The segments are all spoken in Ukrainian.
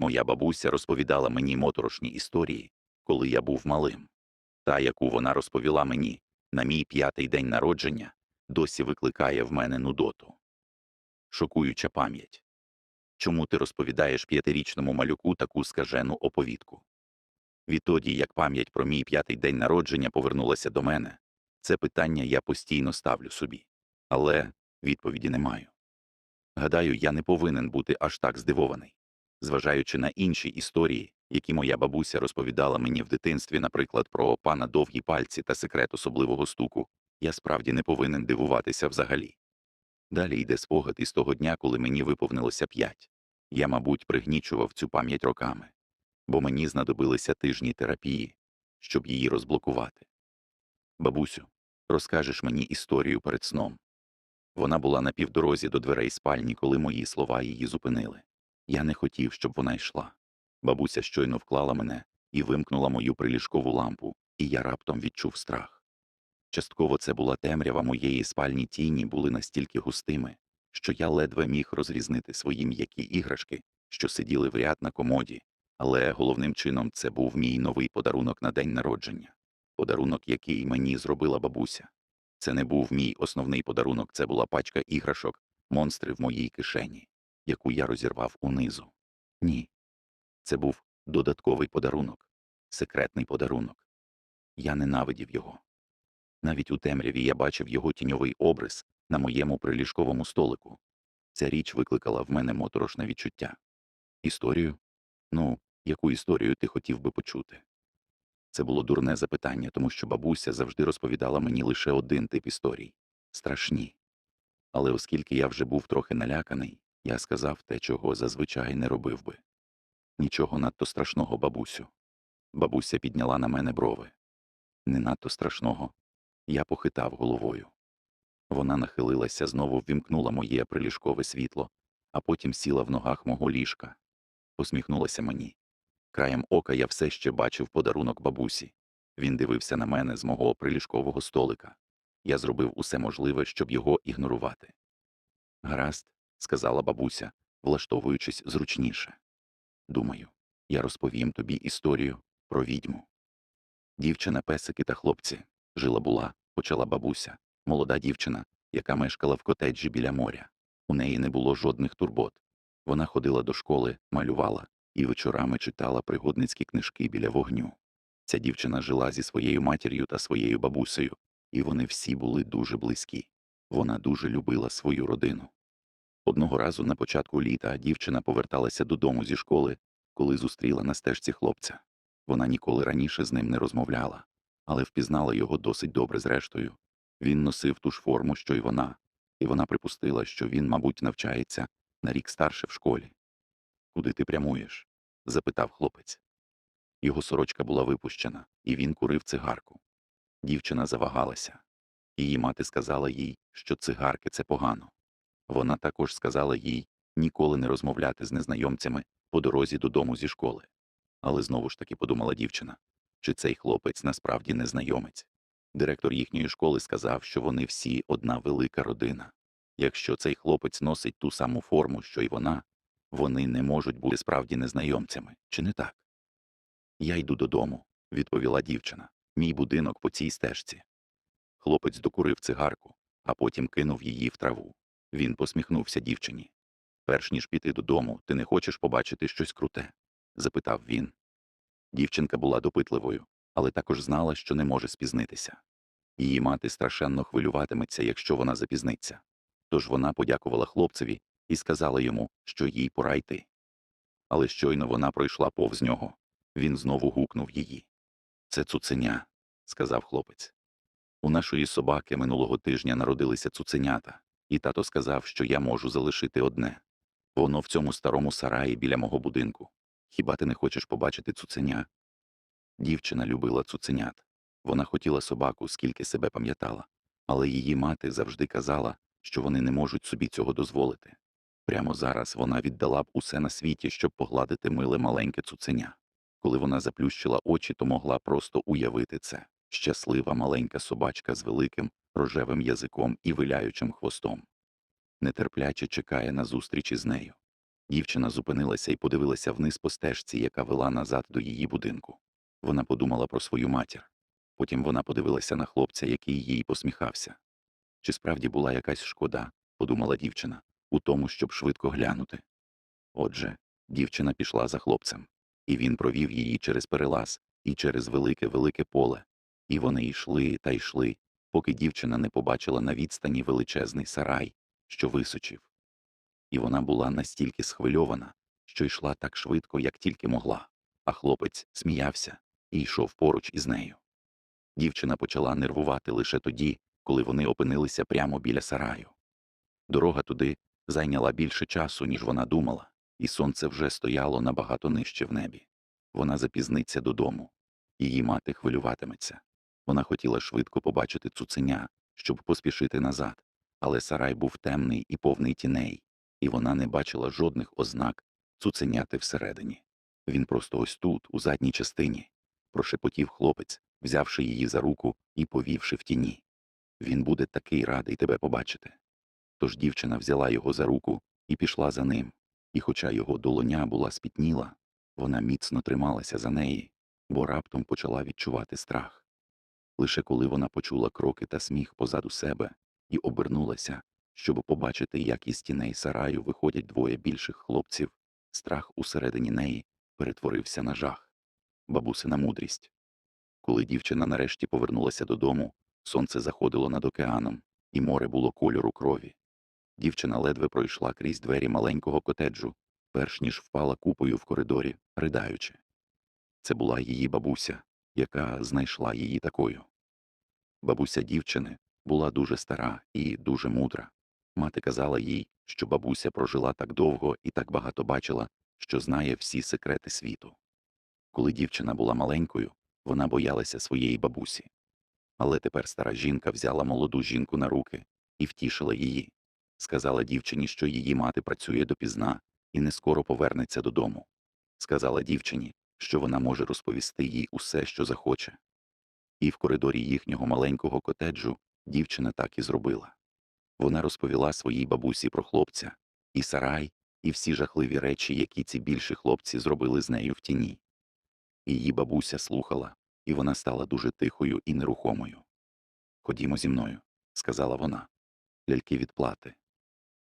Моя бабуся розповідала мені моторошні історії, коли я був малим. Та, яку вона розповіла мені на мій п'ятий день народження, досі викликає в мене нудоту. Шокуюча пам'ять. Чому ти розповідаєш п'ятирічному малюку таку скажену оповідку? Відтоді, як пам'ять про мій п'ятий день народження повернулася до мене, це питання я постійно ставлю собі. Але відповіді не маю. Гадаю, я не повинен бути аж так здивований. Зважаючи на інші історії, які моя бабуся розповідала мені в дитинстві, наприклад, про пана довгі пальці та секрет особливого стуку, я справді не повинен дивуватися взагалі. Далі йде спогад із того дня, коли мені виповнилося п'ять. Я, мабуть, пригнічував цю пам'ять роками, бо мені знадобилися тижні терапії, щоб її розблокувати. Бабусю, розкажеш мені історію перед сном. Вона була на півдорозі до дверей спальні, коли мої слова її зупинили. Я не хотів, щоб вона йшла. Бабуся щойно вклала мене і вимкнула мою приліжкову лампу, і я раптом відчув страх. Частково це була темрява моєї спальні тіні були настільки густими, що я ледве міг розрізнити свої м'які іграшки, що сиділи в ряд на комоді, але головним чином це був мій новий подарунок на день народження, подарунок, який мені зробила бабуся. Це не був мій основний подарунок, це була пачка іграшок, монстри в моїй кишені, яку я розірвав унизу. Ні. Це був додатковий подарунок, секретний подарунок. Я ненавидів його. Навіть у темряві я бачив його тіньовий обрис на моєму приліжковому столику. Ця річ викликала в мене моторошне відчуття. Історію? Ну, яку історію ти хотів би почути? Це було дурне запитання, тому що бабуся завжди розповідала мені лише один тип історій страшні. Але оскільки я вже був трохи наляканий, я сказав те, чого зазвичай не робив би. Нічого надто страшного, бабусю. Бабуся підняла на мене брови. Не надто страшного. Я похитав головою. Вона нахилилася, знову ввімкнула моє приліжкове світло, а потім сіла в ногах мого ліжка. Посміхнулася мені. Краєм ока я все ще бачив подарунок бабусі. Він дивився на мене з мого приліжкового столика. Я зробив усе можливе, щоб його ігнорувати. Гаразд, сказала бабуся, влаштовуючись зручніше. Думаю, я розповім тобі історію про відьму. Дівчина, песики та хлопці жила була, почала бабуся, молода дівчина, яка мешкала в котеджі біля моря. У неї не було жодних турбот. Вона ходила до школи, малювала і вечорами читала пригодницькі книжки біля вогню. Ця дівчина жила зі своєю матір'ю та своєю бабусею, і вони всі були дуже близькі. Вона дуже любила свою родину. Одного разу на початку літа дівчина поверталася додому зі школи, коли зустріла на стежці хлопця. Вона ніколи раніше з ним не розмовляла, але впізнала його досить добре зрештою. Він носив ту ж форму, що й вона, і вона припустила, що він, мабуть, навчається на рік старше в школі. Куди ти прямуєш? запитав хлопець. Його сорочка була випущена, і він курив цигарку. Дівчина завагалася. Її мати сказала їй, що цигарки це погано. Вона також сказала їй ніколи не розмовляти з незнайомцями по дорозі додому зі школи. Але знову ж таки подумала дівчина, чи цей хлопець насправді незнайомець. Директор їхньої школи сказав, що вони всі одна велика родина. Якщо цей хлопець носить ту саму форму, що й вона, вони не можуть бути справді незнайомцями, чи не так? Я йду додому, відповіла дівчина. Мій будинок по цій стежці. Хлопець докурив цигарку, а потім кинув її в траву. Він посміхнувся дівчині. Перш ніж піти додому, ти не хочеш побачити щось круте? запитав він. Дівчинка була допитливою, але також знала, що не може спізнитися. Її мати страшенно хвилюватиметься, якщо вона запізниться. Тож вона подякувала хлопцеві і сказала йому, що їй пора йти. Але щойно вона пройшла повз нього. Він знову гукнув її. Це цуценя, сказав хлопець. У нашої собаки минулого тижня народилися цуценята, і тато сказав, що я можу залишити одне. Воно в цьому старому сараї біля мого будинку. Хіба ти не хочеш побачити цуценя? Дівчина любила цуценят. Вона хотіла собаку, скільки себе пам'ятала, але її мати завжди казала, що вони не можуть собі цього дозволити. Прямо зараз вона віддала б усе на світі, щоб погладити миле маленьке цуценя. Коли вона заплющила очі, то могла просто уявити це щаслива маленька собачка з великим рожевим язиком і виляючим хвостом. Нетерпляче чекає на зустрічі з нею. Дівчина зупинилася і подивилася вниз по стежці, яка вела назад до її будинку. Вона подумала про свою матір. Потім вона подивилася на хлопця, який їй посміхався. Чи справді була якась шкода, подумала дівчина, у тому, щоб швидко глянути. Отже, дівчина пішла за хлопцем, і він провів її через перелаз і через велике велике поле. І вони йшли та йшли, поки дівчина не побачила на відстані величезний сарай, що височив. І вона була настільки схвильована, що йшла так швидко, як тільки могла, а хлопець сміявся і йшов поруч із нею. Дівчина почала нервувати лише тоді, коли вони опинилися прямо біля сараю. Дорога туди зайняла більше часу, ніж вона думала, і сонце вже стояло набагато нижче в небі. Вона запізниться додому. Її мати хвилюватиметься. Вона хотіла швидко побачити цуценя, щоб поспішити назад, але сарай був темний і повний тіней, і вона не бачила жодних ознак цуценяти всередині. Він просто ось тут, у задній частині, прошепотів хлопець, взявши її за руку і повівши в тіні. Він буде такий радий тебе побачити. Тож дівчина взяла його за руку і пішла за ним, і, хоча його долоня була спітніла, вона міцно трималася за неї, бо раптом почала відчувати страх. Лише коли вона почула кроки та сміх позаду себе і обернулася, щоб побачити, як із тіней сараю виходять двоє більших хлопців, страх усередині неї перетворився на жах. Бабусина мудрість. Коли дівчина нарешті повернулася додому, сонце заходило над океаном, і море було кольору крові. Дівчина ледве пройшла крізь двері маленького котеджу, перш ніж впала купою в коридорі, ридаючи. Це була її бабуся, яка знайшла її такою. Бабуся дівчини була дуже стара і дуже мудра. Мати казала їй, що бабуся прожила так довго і так багато бачила, що знає всі секрети світу. Коли дівчина була маленькою, вона боялася своєї бабусі. Але тепер стара жінка взяла молоду жінку на руки і втішила її. Сказала дівчині, що її мати працює допізна і не скоро повернеться додому. Сказала дівчині, що вона може розповісти їй усе, що захоче. І в коридорі їхнього маленького котеджу дівчина так і зробила. Вона розповіла своїй бабусі про хлопця, і сарай, і всі жахливі речі, які ці більші хлопці зробили з нею в тіні. Її бабуся слухала, і вона стала дуже тихою і нерухомою. Ходімо зі мною, сказала вона. Ляльки відплати.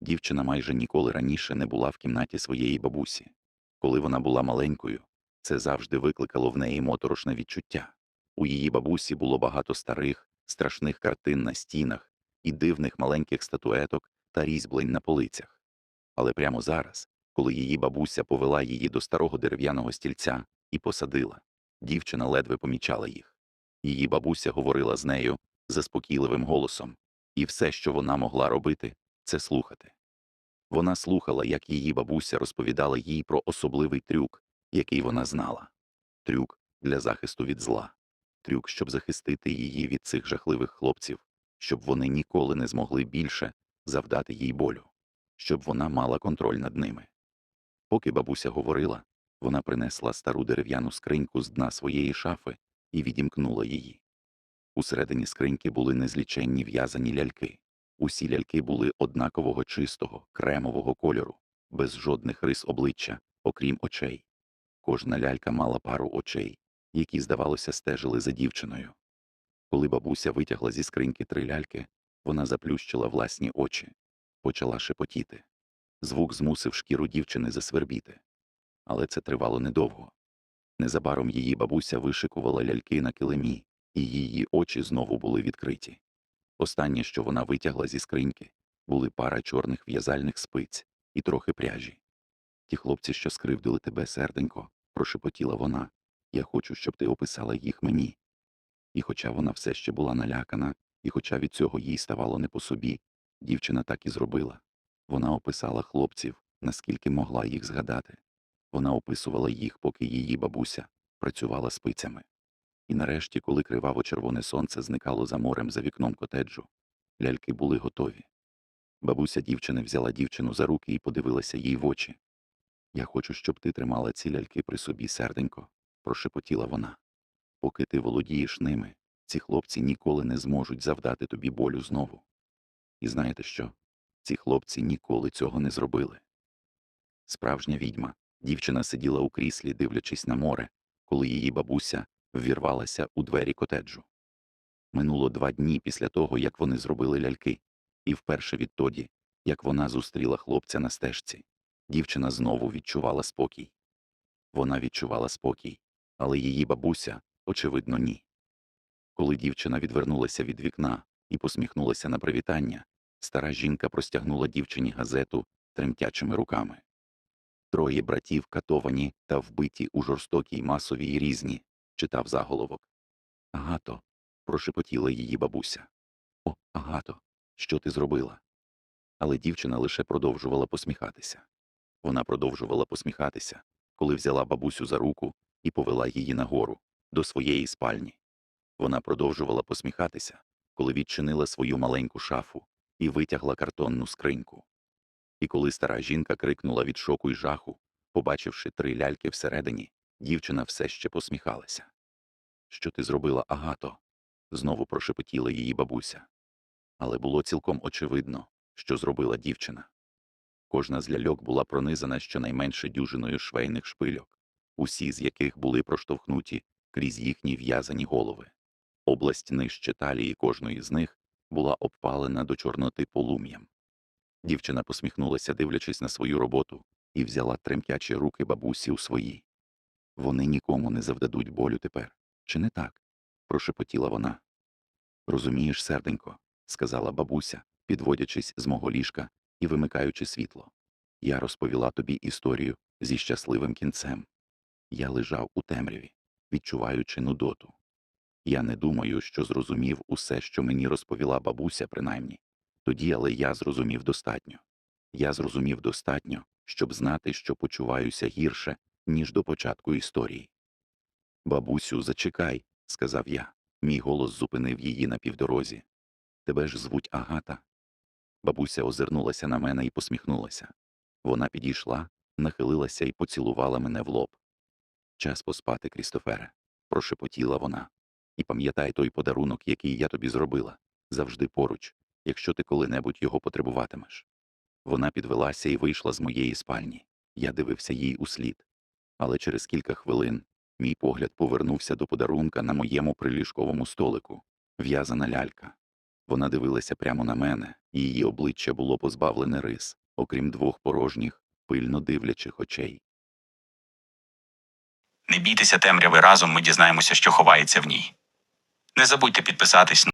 Дівчина майже ніколи раніше не була в кімнаті своєї бабусі. Коли вона була маленькою, це завжди викликало в неї моторошне відчуття. У її бабусі було багато старих, страшних картин на стінах і дивних маленьких статуеток та різьблень на полицях. Але прямо зараз, коли її бабуся повела її до старого дерев'яного стільця і посадила, дівчина ледве помічала їх. Її бабуся говорила з нею заспокійливим голосом, і все, що вона могла робити, це слухати. Вона слухала, як її бабуся розповідала їй про особливий трюк, який вона знала трюк для захисту від зла, трюк, щоб захистити її від цих жахливих хлопців, щоб вони ніколи не змогли більше завдати їй болю, щоб вона мала контроль над ними. Поки бабуся говорила, вона принесла стару дерев'яну скриньку з дна своєї шафи і відімкнула її. Усередині скриньки були незліченні в'язані ляльки. Усі ляльки були однакового чистого, кремового кольору, без жодних рис обличчя, окрім очей. Кожна лялька мала пару очей, які, здавалося, стежили за дівчиною. Коли бабуся витягла зі скриньки три ляльки, вона заплющила власні очі, почала шепотіти. Звук змусив шкіру дівчини засвербіти. Але це тривало недовго. Незабаром її бабуся вишикувала ляльки на килимі, і її очі знову були відкриті. Останнє, що вона витягла зі скриньки, були пара чорних в'язальних спиць і трохи пряжі. Ті хлопці, що скривдили тебе, серденько, прошепотіла вона, я хочу, щоб ти описала їх мені. І хоча вона все ще була налякана, і хоча від цього їй ставало не по собі, дівчина так і зробила. Вона описала хлопців, наскільки могла їх згадати. Вона описувала їх, поки її бабуся працювала спицями. І нарешті, коли криваво червоне сонце зникало за морем за вікном котеджу, ляльки були готові. Бабуся дівчини взяла дівчину за руки і подивилася їй в очі. Я хочу, щоб ти тримала ці ляльки при собі, серденько, прошепотіла вона. Поки ти володієш ними, ці хлопці ніколи не зможуть завдати тобі болю знову. І знаєте що? Ці хлопці ніколи цього не зробили. Справжня відьма. Дівчина сиділа у кріслі, дивлячись на море, коли її бабуся ввірвалася у двері котеджу. Минуло два дні після того, як вони зробили ляльки, і вперше відтоді, як вона зустріла хлопця на стежці, дівчина знову відчувала спокій. Вона відчувала спокій, але її бабуся, очевидно, ні. Коли дівчина відвернулася від вікна і посміхнулася на привітання, стара жінка простягнула дівчині газету тремтячими руками. Троє братів катовані та вбиті у жорстокій масовій різні, читав заголовок. Агато, прошепотіла її бабуся. О, Агато, що ти зробила? Але дівчина лише продовжувала посміхатися. Вона продовжувала посміхатися, коли взяла бабусю за руку і повела її нагору, до своєї спальні. Вона продовжувала посміхатися, коли відчинила свою маленьку шафу і витягла картонну скриньку. І коли стара жінка крикнула від шоку й жаху, побачивши три ляльки всередині, дівчина все ще посміхалася. Що ти зробила, Агато? знову прошепотіла її бабуся. Але було цілком очевидно, що зробила дівчина. Кожна з ляльок була пронизана щонайменше дюжиною швейних шпильок, усі з яких були проштовхнуті крізь їхні в'язані голови. Область нижче талії кожної з них була обпалена до чорноти полум'ям. Дівчина посміхнулася, дивлячись на свою роботу, і взяла тремтячі руки бабусі у свої. Вони нікому не завдадуть болю тепер, чи не так? прошепотіла вона. Розумієш, серденько, сказала бабуся, підводячись з мого ліжка і вимикаючи світло. Я розповіла тобі історію зі щасливим кінцем. Я лежав у темряві, відчуваючи нудоту. Я не думаю, що зрозумів усе, що мені розповіла бабуся, принаймні. Тоді, але я зрозумів достатньо. Я зрозумів достатньо, щоб знати, що почуваюся гірше, ніж до початку історії. Бабусю, зачекай, сказав я. Мій голос зупинив її на півдорозі. Тебе ж звуть Агата. Бабуся озирнулася на мене і посміхнулася. Вона підійшла, нахилилася і поцілувала мене в лоб. Час поспати, Крістофере, прошепотіла вона. І пам'ятай той подарунок, який я тобі зробила, завжди поруч, якщо ти коли-небудь його потребуватимеш. Вона підвелася і вийшла з моєї спальні. Я дивився їй услід. Але через кілька хвилин мій погляд повернувся до подарунка на моєму приліжковому столику в'язана лялька. Вона дивилася прямо на мене, її обличчя було позбавлене рис, окрім двох порожніх, пильно дивлячих очей. Не бійтеся темряви разом, ми дізнаємося, що ховається в ній. Не забудьте підписатись